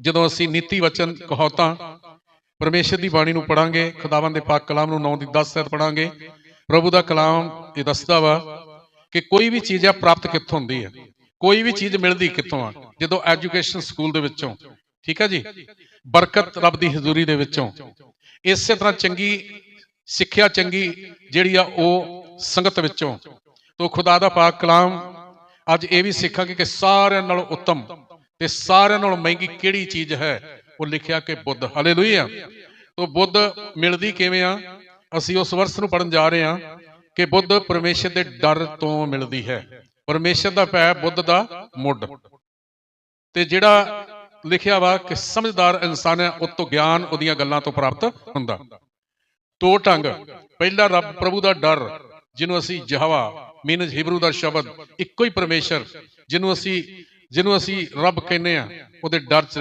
ਜਦੋਂ ਅਸੀਂ ਨੀਤੀ ਵਚਨ ਕਹੌਤਾਂ, ਪਰਮੇਸ਼ਰ ਦੀ ਬਾਣੀ ਨੂੰ ਪੜਾਂਗੇ, ਖੁਦਾਵੰਦ ਦੇ ਪਾਕ ਕਲਾਮ ਨੂੰ 9 ਦੀ 10 ਸੈਤ ਪੜਾਂਗੇ, ਪ੍ਰਭੂ ਦਾ ਕਲਾਮ ਇਹ ਦੱਸਦਾ ਵਾ ਕਿ ਕੋਈ ਵੀ ਚੀਜ਼ ਆ ਪ੍ਰਾਪਤ ਕਿੱਥੋਂ ਹੁੰਦੀ ਹੈ ਕੋਈ ਵੀ ਚੀਜ਼ ਮਿਲਦੀ ਕਿੱਥੋਂ ਆ? ਜਦੋਂ ਐਜੂਕੇਸ਼ਨ ਸਕੂਲ ਦੇ ਵਿੱਚੋਂ, ਠੀਕ ਹੈ ਜੀ? ਬਰਕਤ ਰੱਬ ਦੀ ਹਜ਼ੂਰੀ ਦੇ ਵਿੱਚੋਂ, ਇਸੇ ਤਰ੍ਹਾਂ ਚੰਗੀ ਸਿੱਖਿਆ ਚੰਗੀ ਜਿਹੜੀ ਆ ਉਹ ਸੰਗਤ ਵਿੱਚੋਂ, ਤੋਂ ਖੁਦਾ ਦਾ ਪਾਕ ਕਲਾਮ ਅੱਜ ਇਹ ਵੀ ਸਿੱਖਾਂਗੇ ਕਿ ਸਾਰਿਆਂ ਨਾਲੋਂ ਉੱਤਮ ਤੇ ਸਾਰਿਆਂ ਨਾਲੋਂ ਮਹਿੰਗੀ ਕਿਹੜੀ ਚੀਜ਼ ਹੈ? ਉਹ ਲਿਖਿਆ ਕਿ ਬੁੱਧ। ਹਾਲੇਲੂਇਆ ਤੋਂ ਬੁੱਧ ਮਿਲਦੀ ਕਿਵੇਂ ਆ? ਅਸੀਂ ਉਸ ਵਰਸ ਨੂੰ ਪੜਨ ਜਾ ਰਹੇ ਹਾਂ ਕਿ ਬੁੱਧ ਪਰਮੇਸ਼ਰ ਦੇ ਡਰ ਤੋਂ ਮਿਲਦੀ ਹੈ। ਪਰਮੇਸ਼ਰ ਦਾ ਭੈ ਬੁੱਧ ਦਾ ਮੁੱਢ। ਤੇ ਜਿਹੜਾ ਲਿਖਿਆ ਵਾ ਕਿ ਸਮਝਦਾਰ ਇਨਸਾਨ ਹੈ, ਉਹ ਤੋਂ ਗਿਆਨ ਉਹਦੀਆਂ ਗੱਲਾਂ ਤੋਂ ਪ੍ਰਾਪਤ ਹੁੰਦਾ। ਦੋ ਢੰਗ। ਪਹਿਲਾ ਰੱਬ ਪ੍ਰਭੂ ਦਾ ਡਰ, ਜਿਹਨੂੰ ਅਸੀਂ ਯਹਵਾ ਮੀਨਸ ਹਿਬਰੂ ਦਾ ਸ਼ਬਦ, ਇੱਕੋ ਹੀ ਪਰਮੇਸ਼ਰ, ਜਿਹਨੂੰ ਅਸੀਂ ਜਿਹਨੂੰ ਅਸੀਂ ਰੱਬ ਕਹਿੰਦੇ ਆ ਉਹਦੇ ਡਰ ਚ